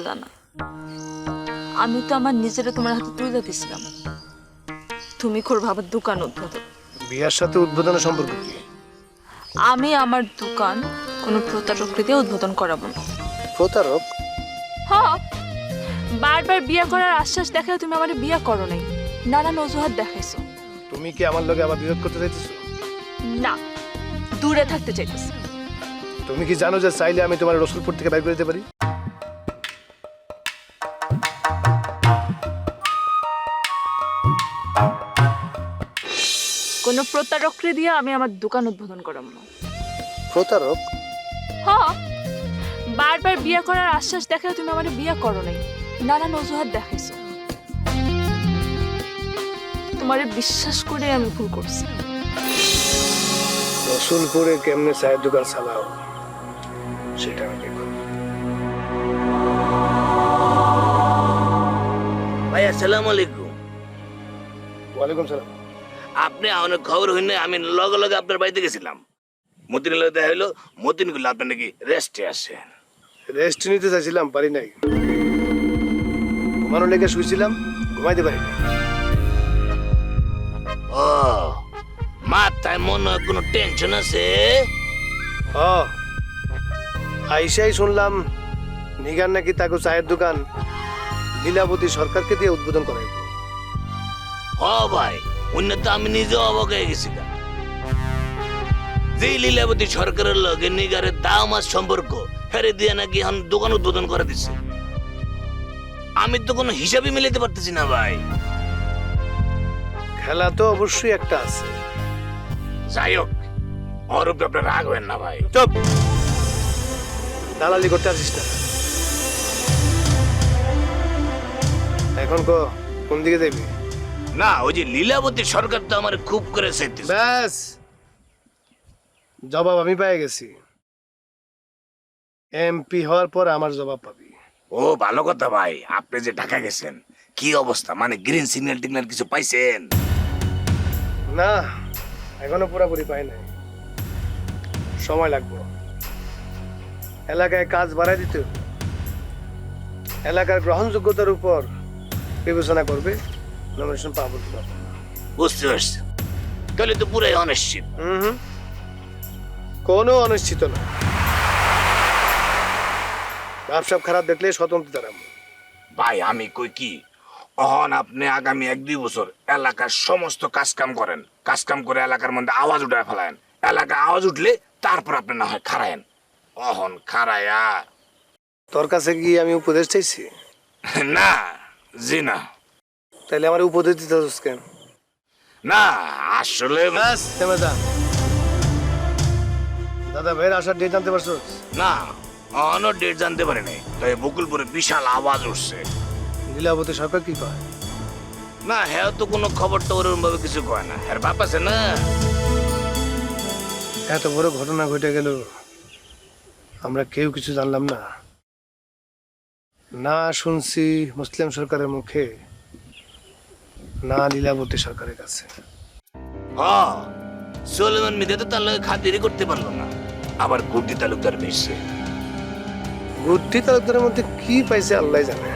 বিয়েই তো করতে পারলা না। আমি তো আমার নিজেরা তোমার হাতে তুলে দিছিলাম তুমি করব আবার দোকান উদ্বোধন। বিয়ার সাথে উদ্বোধনের সম্পর্ক কি? আমি আমার দোকান কোনো প্রতারককে দিয়ে উদ্বোধন করাবো না। প্রতারক? হ বারবার বিয়ে করার আশ্বাস দেখায় তুমি আমার বিয়ে করো নাই। নানান অজুহাত দেখাইছো। তুমি কি আমার লগে আবার বিরোধ করতে চাইতেছো? না দূরে থাকতে চাইতেছি। তুমি কি জানো যে চাইলে আমি তোমার রসুলপুর থেকে বাইর করে দিতে পারি? কোনো প্রতারককে দিয়ে আমি আমার দোকান উদ্বোধন করাম না। প্রতারক? হ। বারবার বিয়ে করার আশ্বাস দেখায় তুমি আমার বিয়ে করো নাই। নানান অজুহাত দেখাইছো। তোমারে বিশ্বাস করে আমি ভুল করছি। রসুলপুরে কেমনে চায়ের দোকান চালাও সেটা আমি দেখো ভাই আসসালামু আলাইকুম। ওয়ালাইকুম সালাম। আপনি অনেক খবর হইনে আমি লগে লগে আপনার বাড়িতে গেছিলাম। মতিনের লগে দেখা হইল মতিনগুলো আপনি নাকি রেস্টে আসেন রেস্ট নিতে চাইছিলাম পারি নাই। ঘুমানো লেগে শুয়েছিলাম ঘুমাইতে পারি। ও মাথায় মনে হয় কোনো টেনশন আছে? ও আইসাই শুনলাম নিগার নাকি তাকে চায়ের দোকান লীলাবতী সরকারকে দিয়ে উদ্বোধন করাইব। হ ভাই। অন্য তো আমি নিজে অবাক হয়ে গেছিলাম। যে লীলাবতী সরকারের লগে নিগারের দাম আর সম্পর্ক হেরে দিয়ে নাকি এখন দোকান উদ্বোধন করে দিচ্ছে আমি তো কোনো হিসাবই মিলাতে পারতেছি না ভাই। খেলা তো অবশ্যই একটা আছে। যাই হোক ওর উপরে আপনার রাগ হবেন না ভাই। চুপ! দালালি করতে আসিস না। এখন কো কোন দিকে যাবি? না ওই যে লীলাবতী সরকার তো আমার খুব করে চাইতেছে। ব্যাস। জবাব আমি পেয়ে গেছি। এমপি হওয়ার পর আমার জবাব পাবি। ও ভালো কথা ভাই আপনি যে ঢাকা গেছেন কি অবস্থা? মানে গ্রিন সিগন্যাল টিগন্যাল কিছু পাইছেন? না এখনও পুরোপুরি পাই নাই। সময় লাগবে। এলাকায় কাজ বাড়াই দিতে এলাকার গ্রহণযোগ্যতার উপর বিবেচনা করবে। নমিনেশন পাবো কি পাবো না। বুঝতে পারছি। তাহলে তো পুরাই অনিশ্চিত। হুম। কোনো অনিশ্চিত না। ব্যবসা খারাপ দেখলে স্বতন্ত্র দাঁড়াবো ভাই আমি কই কি? অহন আপনি আগামী এক দুই বছর এলাকার সমস্ত কাজ কাম করেন। কাজ কাম করে এলাকার মধ্যে আওয়াজ উঠায় ফেলায়েন। এলাকা আওয়াজ উঠলে তারপর আপনি না হয় খারায়েন। অহন খারায়া। তোর কাছে কি আমি উপদেশ চাইছি? না জি না। তাহলে আমার উপদেশ দিতে কেন? না আসলে দাদা ভাইয়ের আসার ডেট জানতে পারছ? না অহনও ডেট জানতে পারি নাই তবে বকুলপুরে বিশাল আওয়াজ উঠছে। লীলাবতী সরকার কি কয়? না হ্যাঁ তো কোনো খবর তো ওরকম ভাবে কিছু কয় না। আর বাপ আছে না? এত বড় ঘটনা ঘটে গেল আমরা কেউ কিছু জানলাম না। না শুনছি মুসলিম সরকারের মুখে। না লীলাবতী সরকারের কাছে। সোলেমান মিদে তো তার লগে খাতিরই করতে পারল না। আবার গুড্ডি তালুকদার মিশছে। বুদ্ধি তালুকদারের মধ্যে কি পাইছে আল্লাহ জানে।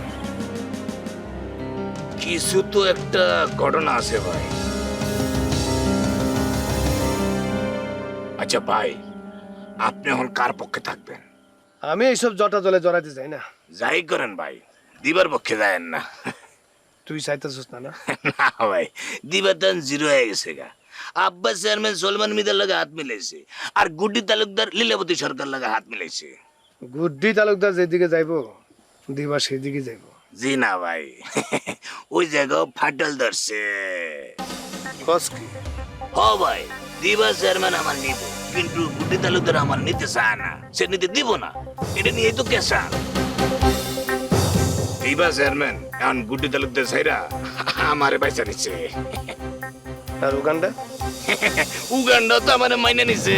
কিছু তো একটা ঘটনা আছে ভাই। আচ্ছা ভাই আপনি এখন কার পক্ষে থাকবেন? আমি এইসব জটা জলে জড়াইতে চাই না। যাই করেন ভাই দিবার পক্ষে যায়েন না। তুই চাইতেছিস না না? না ভাই দিবার দান জিরো হয়ে গেছে গা। আব্বাস চেয়ারম্যান সলমান মিদার লগে হাত মিলাইছে আর গুড্ডি তালুকদার লীলাবতী সরকার লগে হাত মিলাইছে। গুড্ডি তালুকদার যেদিকে যাইব দিবা সেদিকে যাইব। জি না ভাই ওই জায়গা ফাটল ধরছে। কস কি? হ ভাই দিবা চেয়ারম্যান আমার নিব কিন্তু গুড্ডি তালুকদার আমার নিতে চায় না সে নিতে দিব না। এটা নিয়ে তো কেসা দিবা চেয়ারম্যান এখন গুড্ডি তালুকদার সাইরা আমারে পয়সা নিচ্ছে। আর উগান্ডা? উগান্ডা তো আমার মাইনে নিছে।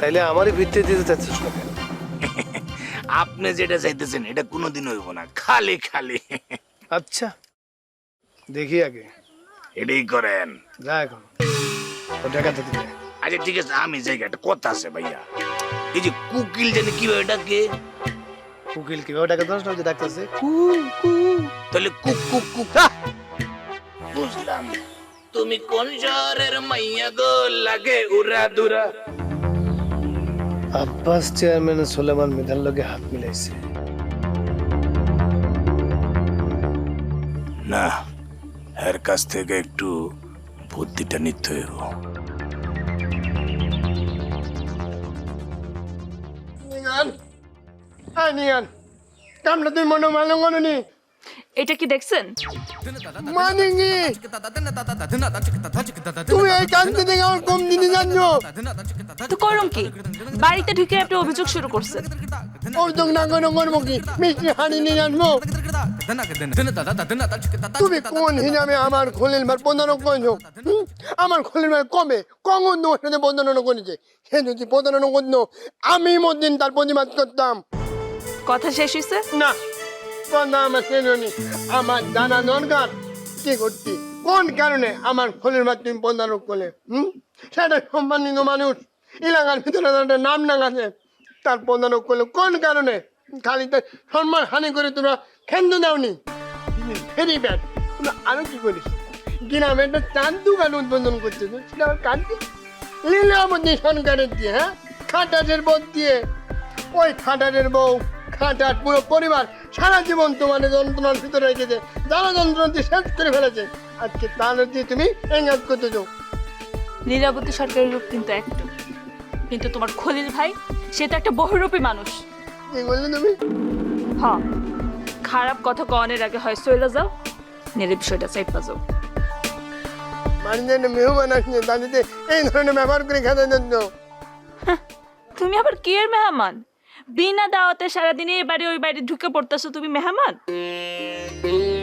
তাইলে আমারই ভিত্তি দিতে চাচ্ছিস না কেন? আপনি যেটা চাইতেছেন এটা কোনোদিন হইব না খালি খালি। আচ্ছা দেখি আগে। এটাই করেন। যা এখন। টাকা দিতে আচ্ছা ঠিক আছে আমি জায়গা একটা কথা আছে ভাইয়া। এই যে কুকিল জানি কীভাবে ডাকে? উকিল কীভাবে ডাকে দশ যে ডাকতেছে। কু কু। তাহলে কুক কুক কুক বুঝলাম। তুমি কোন শহরের মাইয়া গো? লাগে উড়া দুরা। আব্বাস চেয়ারম্যান সোলেমান মৃধার লগে হাত মিলাইছে। না এর কাছ থেকে একটু বুদ্ধিটা নিতে হইব। হ্যাঁ তুই মনে নি এটা কি দেখছেন? কি তুমি এই কান্তি থেকে আমার কম দিতে জানো তো করুন কি? বাড়িতে ঢুকে একটা অভিযোগ শুরু করছে অভিযোগ না করে করব কি? মিষ্টি হাড়ি নিয়ে জানব তুমি কোন হিনামে আমার খলিল ভাই করছ? আমার খলিল ভাই কবে? কখন তোমার সাথে প্রদান করেছে? সে যদি প্রদান করতো আমি মদিন তার প্রতিবাদ করতাম। কথা শেষ হয়েছে না আমার শেষ হয়নি। আমার জানা দরকার কি করছি কোন কারণে আমার খলিল ভাই তুমি প্রদান করলে? হুম? সেটা সম্মানিত মানুষ। এলাকার ভিতরে তাদের নাম ডাঙাছে তার প্রদান করলে কোন কারণে? খালি তার সম্মান হানি করে তোমরা খেন্দ দাওনি। Very bad. তোমরা আরও কি করিস? গ্রামে একটা চার দোকান উদ্বোধন করছে সেটা কার দিয়ে? লীলাবতী সরকারের দিয়ে হ্যাঁ? খাটাটের বোধ দিয়ে। ওই খাটাটের বউ খাটাট পুরো পরিবার সারা জীবন তোমার যন্ত্রণার ভিতরে রেখেছে যারা যন্ত্রণা দিয়ে শেষ করে ফেলেছে। আজকে দিয়ে তুমি এঙ্গাজ করতে চাও লীলাবতী সরকারের রূপ কিন্তু একটু কিন্তু তোমার খলিল ভাই সে তো একটা বহুরূপী মানুষ। কি বললে তুমি? হ খারাপ কথা কনের আগে হয় সইলা যাও নেড়ে বিষয়টা চাইপা যাও। একটা মেহমান আসছে তাদেরকে এই ধরনের ব্যবহার করে খেতে জন্য তুমি আবার কি এর মেহমান? বিনা দাওয়াতে সারাদিন এই বাড়ি ওই বাড়ি ঢুকে পড়তেছো তুমি মেহমান?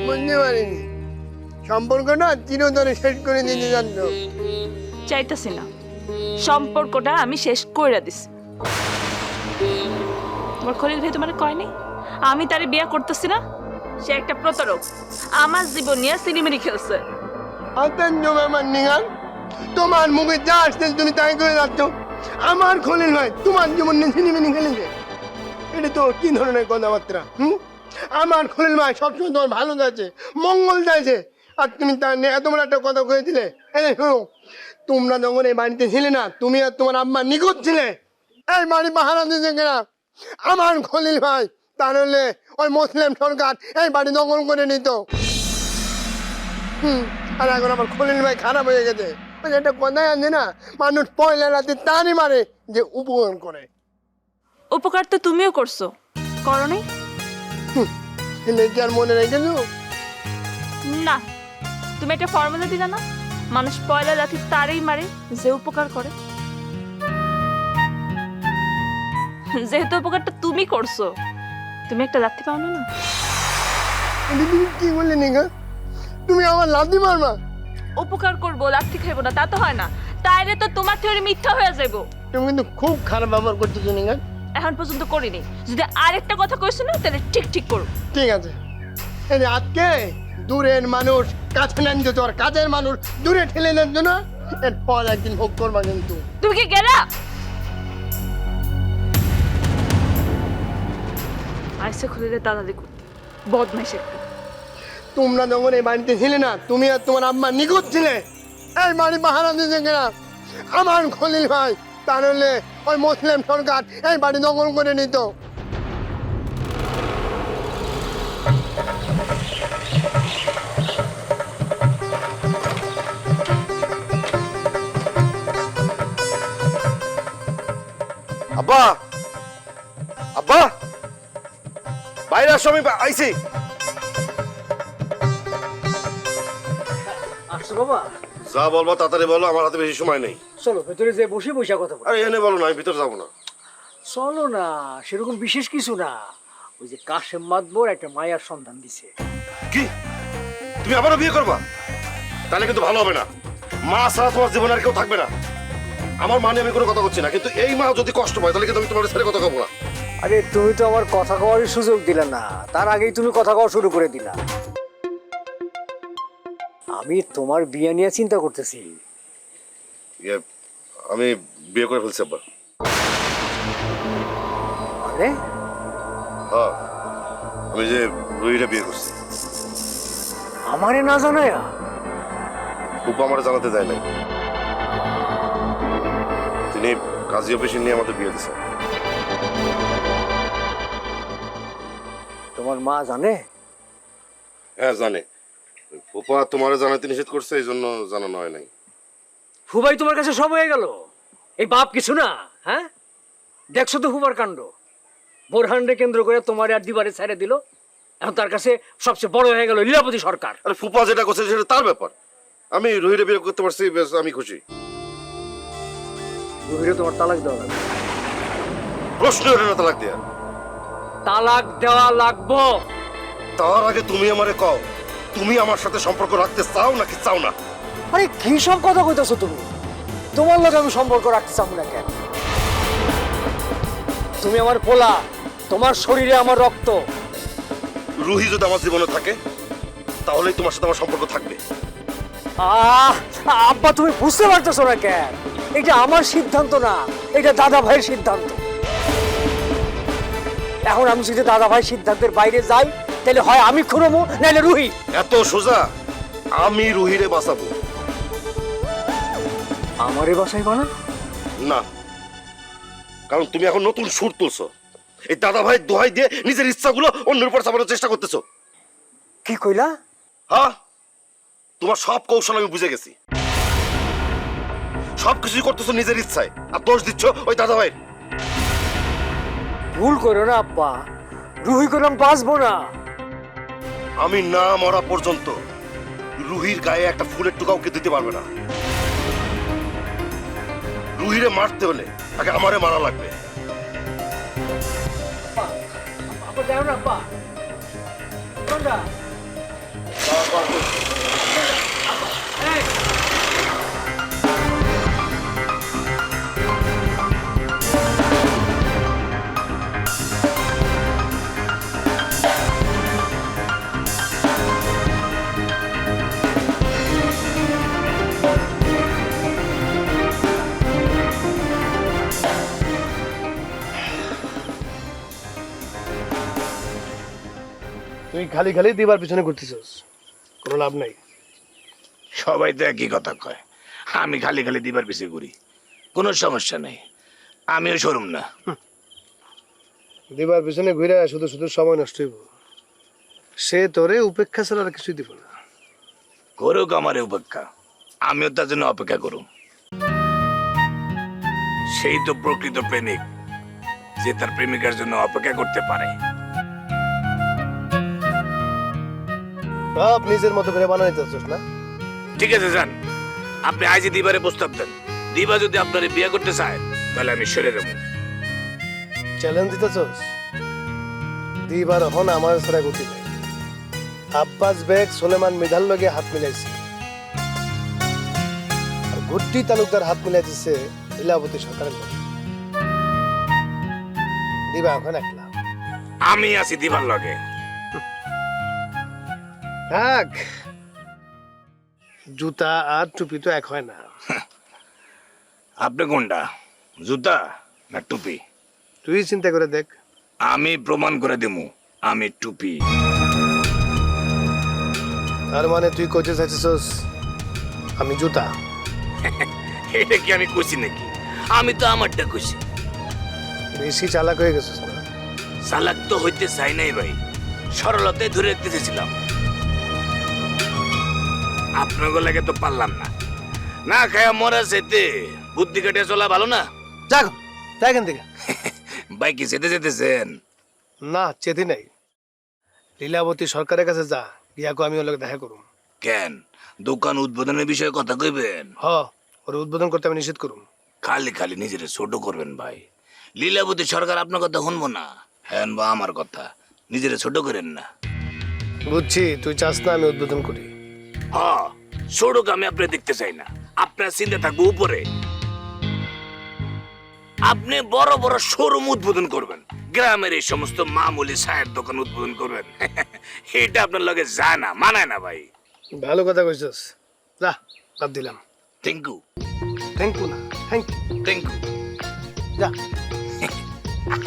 বুঝতে পারিনি। সম্পর্কটা চিরতরে শেষ করে দিতে জানতো। চাইতেছি না। সম্পর্কটা আমি শেষ দিছি। তোমার খলিল ভাই তোমার কয়নি আমি তারে বিয়ে করতেছি না? সে একটা প্রতারক। আমার জীবন নিয়ে সিনেমিনি খেলছে। আতঙ্ক ব্যাপার নিগান তোমার মুখে যা তুমি তাই করে যাচ্ছ। আমার খলিল ভাই তোমার জীবন নিয়ে ছিনিমিনি খেলেছে। এটা তো কি ধরনের কথাবার্তা? হুম? আমার খলিল ভাই সবসময় তোমার ভালো যাচ্ছে মঙ্গল চাইছে আর তুমি তার নিয়ে বড় একটা কথা কয়ে দিলে এই শোনো তোমরা যখন এই বাড়িতে ছিলে না তুমি আর তোমার আম্মা নিখোঁজ ছিলে। এই বাড়ি পাহারা দিতে কিনা। আমার খলিল ভাই তাহলে ওই মুসলিম সরকার এই বাড়ি দখল করে নিত। হুম, আর এখন আমার খলিল ভাই খারাপ হয়ে গেছে। একটা কথাই আছে না মানুষ পয়লা রাতে তারই মারে যে উপকরণ করে। উপকার তো তুমিও করছ। করো নাই? এলে কি আর মনে রেখেছো না তুমি একটা ফর্মুলা দিলে না মানুষ পয়লা রাতে তারই মারে যে উপকার করে। যেহেতু উপকারটা তুমি করছ তুমি একটা লাথি পাও না? কি বললে নিগা তুমি আমার লাথি মারবা উপকার করব লাথি খাইবো না তা তো হয় না। তাইলে তো তোমার থিওরি মিথ্যা হয়ে যাব তুমি কিন্তু খুব খারাপ ব্যবহার করতেছো নিগা এখন পর্যন্ত করিনি। যদি আরেকটা কথা কইছো না তাহলে ঠিক ঠিক করো। ঠিক আছে। এই যে আজকে দূরের মানুষ কাছে নেন যে তোর কাছের মানুষ দূরে ঠেলে নেন না এর একদিন ভোগ করবা কিন্তু। তুমি কি গেলা? আইসে খুলে দাদা দেখো বদমাইশ। একটা তোমরা যখন এই বাড়িতে ছিলে না তুমি আর তোমার আম্মা নিখোঁজ ছিলে এই বাড়ি পাহারা দিতে আমার খলিল ভাই তাহলে ওই মুসলিম সরকার এই বাড়ি দখল করে নিত। আব্বা! আব্বা! বাইরে আসো আমি আইছি। আসছো বাবা? যা বলব তাড়াতাড়ি বলো আমার হাতে বেশি সময় নেই। চলো ভেতরে যে বসে বসে কথা বল। আরে এনে বলো না আমি ভিতরে যাব না। চলো না সেরকম বিশেষ কিছু না। ওই যে কাশেম মাতবর একটা মায়ার সন্ধান দিছে। কি? তুমি আবারও বিয়ে করবা? তাহলে কিন্তু ভালো হবে না। মা ছাড়া তোমার জীবনে আর কেউ থাকবে না। আমার মানে আমি কোনো কথা বলছি না কিন্তু এই মা যদি কষ্ট পায় তাহলে কিন্তু আমি তোমার ছেড়ে কথা কবো না। আরে তুমি তো আমার কথা কওয়ার সুযোগ দিলে না। তার আগেই তুমি কথা কওয়া শুরু করে দিলা। আমি তোমার বিয়ে নিয়ে চিন্তা করতেছি। ইয়ে, আমি বিয়ে করে ফেলছি আব্বা। মানে? হ্যাঁ আমি যে রুহিরে বিয়ে করছি। আমারে না জানায়া? ফুপা আমার জানাতে দেয় নাই। তিনি কাজী অফিসে নিয়ে আমাদের বিয়ে দিয়েছেন। তোমার মা জানে? হ্যাঁ জানে। ফুপা তোমার জানাতে নিষেধ করছে এই জন্য জানানো হয় নাই। হুবাই তোমার কাছে সব হয়ে গেল। এই বাপ কিছু না হ্যাঁ? দেখছ তো হুবার কাণ্ড। বোরহানরে কেন্দ্র করে তোমার আর দিবারে ছেড়ে দিল। এখন তার কাছে সবচেয়ে বড় হয়ে গেল লীলাপতি সরকার। আরে ফুপা যেটা করছে সেটা তার ব্যাপার। আমি রুহিরে বিয়ে করতে পারছি বেশ আমি খুশি। রুহিরে তোমার তালাক দেওয়া লাগবে। প্রশ্ন এটা না তালাক দিয়া? তালাক দেওয়া লাগবো। তার আগে তুমি আমারে কও। তুমি আমার সাথে সম্পর্ক রাখতে চাও নাকি চাও না? আরে কি সব কথা কইতেছো তুমি? তোমার লোক আমি সম্পর্ক রাখতে চাবো না কেন? তুমি আমার পোলা তোমার শরীরে আমার রক্ত। রুহি যদি আমার জীবনে থাকে তাহলেই তোমার সাথে আমার সম্পর্ক থাকবে। আহ আব্বা তুমি বুঝতে পারতেছো না কেন? এটা আমার সিদ্ধান্ত না এটা দাদা ভাইয়ের সিদ্ধান্ত। এখন আমি যদি দাদা ভাই সিদ্ধান্তের বাইরে যাই তাহলে হয় আমি খুঁড়বো নাহলে রুহি। এত সোজা আমি রুহিরে বাঁচাবো। আমারে বাসাই বানা না কারণ তুমি এখন নতুন সুর তুলছো। এই দাদা ভাই দোহাই দিয়ে নিজের ইচ্ছাগুলো অন্যের উপর চাপানোর চেষ্টা করতেছো। কি কইলা? হ্যাঁ তোমার সব কৌশল আমি বুঝে গেছি। সব কিছুই করতেছো নিজের ইচ্ছায় আর দোষ দিচ্ছ ওই দাদা ভাই ভুল করো না আব্বা। রুহি করলাম বাঁচবো না। আমি না মরা পর্যন্ত রুহির গায়ে একটা ফুলের টুকাওকে দিতে পারবে না। রুহিরে মারতে হলে তাকে আমারে মারা লাগবে। না তুই খালি খালি দিবার পিছনে ঘুরতেছিস। কোনো লাভ নাই। সবাই তো একই কথা কয়। আমি খালি খালি দিবার পিছিয়ে ঘুরি। কোনো সমস্যা নেই। আমিও সরুম না। দিবার পিছনে ঘুরে শুধু শুধু সময় নষ্ট হইব। সে তোরে উপেক্ষা ছাড়া আর কিছুই দিব না। করুক আমার উপেক্ষা। আমিও তার জন্য অপেক্ষা করুম। সেই তো প্রকৃত প্রেমিক যে তার প্রেমিকার জন্য অপেক্ষা করতে পারে। সব নিজের মতো করে বানাই চাচ্ছিস না? ঠিক আছে যান। আপনি আজই দিবারে প্রস্তাব দেন। দিবা যদি আপনার বিয়ে করতে চায় তাহলে আমি সরে দেবো। চ্যালেঞ্জ দিতেছস? দিবার হন আমার ছাড়া গতি নাই। আব্বাস বেগ সোলেমান মৃধার লগে হাত মিলাইছে। আর গুড্ডি তালুকদার হাত মিলাই দিছে লীলাবতী সরকারের লগে। দিবা এখন একলা। আমি আছি দিবার লগে। থাক। জুতা আর টুপি তো এক হয় না। আপনি কোনটা? জুতা না টুপি? তুই চিন্তা করে দেখ। আমি প্রমাণ করে দেবো আমি টুপি। তার মানে তুই কোচে চাইছিস? আমি জুতা। এটা কি আমি খুশি নাকি? আমি তো আমারটা খুশি। বেশি চালাক হয়ে গেছিস না? চালাক তো হইতে চাই নাই ভাই। সরলতে ধরে রাখতে চেয়েছিলাম আপনাকে লাগে তো পারলাম না। না খায়া মরা যেতে বুদ্ধি কাটিয়ে চলা ভালো না? যাক তাই এখান থেকে। ভাই কি যেতে যেতেছেন? না চেতি নাই। লীলাবতী সরকারের কাছে যা গিয়াকো আমি ওর লগে দেখা করুম। কেন? দোকান উদ্বোধনের বিষয়ে কথা কইবেন? হ ওর উদ্বোধন করতে আমি নিষেধ করুম। খালি খালি নিজের ছোট করবেন ভাই। লীলাবতী সরকার আপনার কথা শুনব না। হ্যাঁ বা আমার কথা। নিজের ছোট করেন না। বুঝছি তুই চাস না আমি উদ্বোধন করি। হ আমি আপনি দেখতে চাই না। আপনার চিন্তা থাকব উপরে। আপনি বড় বড় শোরুম উদ্বোধন করবেন। গ্রামের এই সমস্ত মামুলি চায়ের দোকান উদ্বোধন করবেন। এটা আপনার লগে যায় না মানায় না ভাই। ভালো কথা কইছস। যা বাদ দিলাম। থ্যাংক ইউ থ্যাংক ইউ না থ্যাংক ইউ থ্যাংক ইউ যা।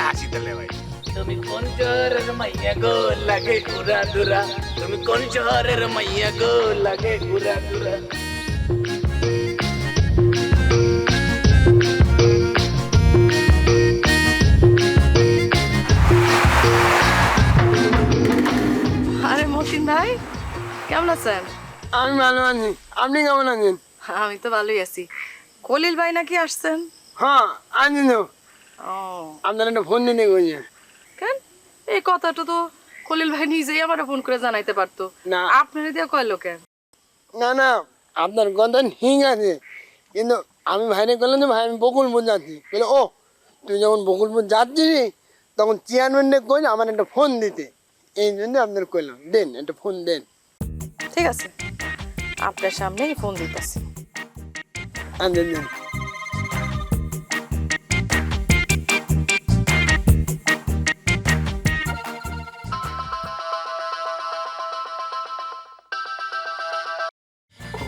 আসি তাহলে ভাই। তুমি কোন শহরের মাইয়া গো? লাগে ঘুরা দুরা। তুমি কোন শহরের মাইয়া গো? লাগে ঘুরা দুরা। আরে মতিন ভাই কেমন আছেন? আমি ভালো আছি। আপনি কেমন আছেন? আমি তো ভালোই আছি। কলিল ভাই নাকি আসছেন? হ্যাঁ তো। ও। আপনার একটা ফোন নিয়ে কেন এই কথাটা তো কলিল ভাই নিজেই আমার ফোন করে জানাইতে পারতো। না। আপনার দিয়ে কয়লো কেন না না আপনার কথা হিং আছে। কিন্তু আমি ভাইরে করলাম যে ভাই আমি বকুলপুর যাচ্ছি। বলে ও তুই যখন বকুলপুর যাচ্ছিস তখন চেয়ারম্যানকে কই আমার একটা ফোন দিতে। এই জন্য আপনার কইলাম দেন একটা ফোন দেন। ঠিক আছে। আপনার সামনেই ফোন দিতেছি। দেন দেন।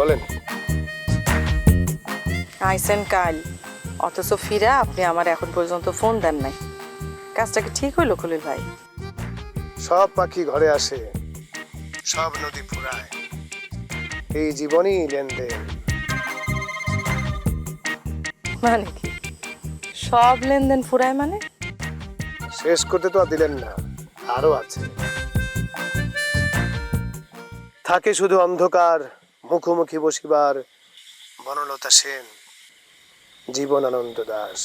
বলেন। আইসেন কাল। অথচ ফিরা আপনি আমার এখন পর্যন্ত ফোন দেন নাই। কাজটা কি ঠিক হইল কলিল ভাই? সব পাখি ঘরে আসে সব নদী ফুরায়। এই জীবনই লেনদেন। মানে কি? সব লেনদেন ফুরায় মানে? শেষ করতে তো আর দিলেন না আরও আছে। থাকে শুধু অন্ধকার মুখোমুখি বসিবার বনলতা সেন জীবন আনন্দ দাস।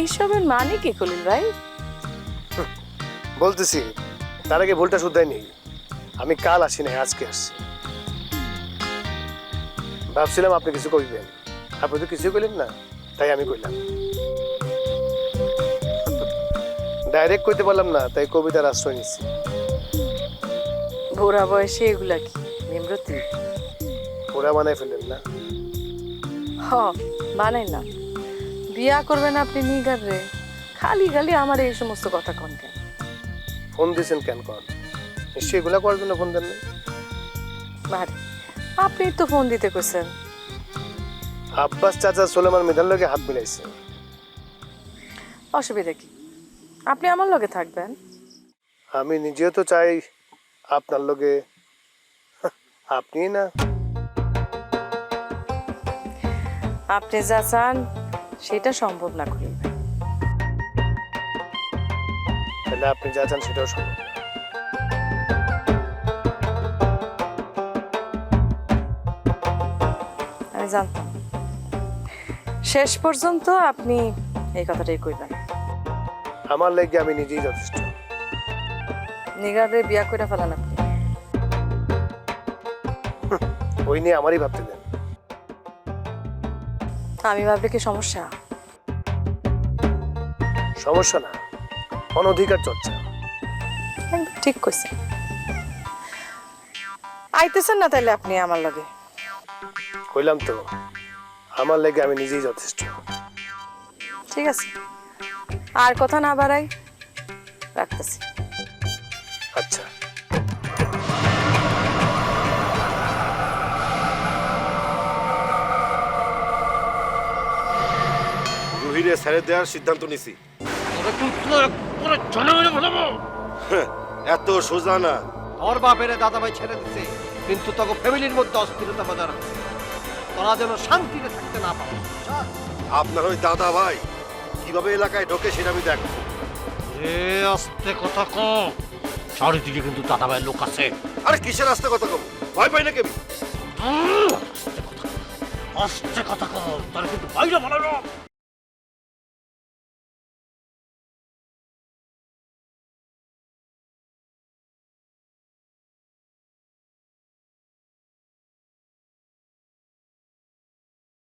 এইসবের মানে কি কলিল ভাই? বলতেছি তার আগে ভুলটা শুদ্ধাই নেই। আমি কাল আসি নাই আজকে আসছি। ভাবছিলাম আপনি কিছু কইবেন। আপনি তো কিছু কইলেন না তাই আমি কইলাম। ডাইরেক্ট কইতে পারলাম না তাই কবিতার আশ্রয় নিচ্ছি। বুড়া বয়সে এগুলা কি? ওরা বানাই ফেললেন না। হ বানাই না। বিয়া করবেন আপনি নিগার রে। খালি খালি আমার এই সমস্ত কথা কোন কেন? ফোন দিয়েছেন কেন কন? নিশ্চয়ই এগুলা করার জন্য ফোন দেন না মারে আপনি তো ফোন দিতে কইছেন। আব্বাস চাচা সোলেমান মেধার লগে হাত মিলাইছে। অসুবিধা কি? আপনি আমার লগে থাকবেন। আমি নিজেও তো চাই আপনার লগে আপনি না? আপনি যা চান সেটা সম্ভব না করি। তাহলে আপনি যা চান সেটাও সম্ভব। আমি জানতাম। শেষ পর্যন্ত আপনি এই কথাটাই কইবেন। আমার লেগে আমি নিজেই যথেষ্ট। নিগারে বিয়া কইরা ফেলান আপনি ওই নিয়ে আমারই ভাবতে দেন। আমি ভাবলে কি সমস্যা? সমস্যা না অনধিকার চর্চা। ঠিক কইছেন আইতেছেন না তাইলে আপনি আমার লগে? কইলাম তো আমার লেগে আমি নিজেই যথেষ্ট। ঠিক আছে। আর কথা না বাড়াই রাখতেছি। আচ্ছা। রুহিরে ছেড়ে দেওয়ার সিদ্ধান্ত নিছি। এত সোজা না। তোর বাপের দাদাভাই ছেড়ে দিছে কিন্তু তোকে ফ্যামিলির মধ্যে অস্থিরতা বজায় রাখছে। তোরা যেন শান্তিতে থাকতে না পারে। আপনার ওই দাদা ভাই কীভাবে এলাকায় ঢোকে সেটা আমি দেখব। রে আস্তে কথা কম চারিদিকে কিন্তু দাদাভাই লোক আছে। আরে কিসের রাস্তা কথা কম ভয় পাই না কেমি আস্তে কথা কম তোর কিন্তু বাইরে ভালো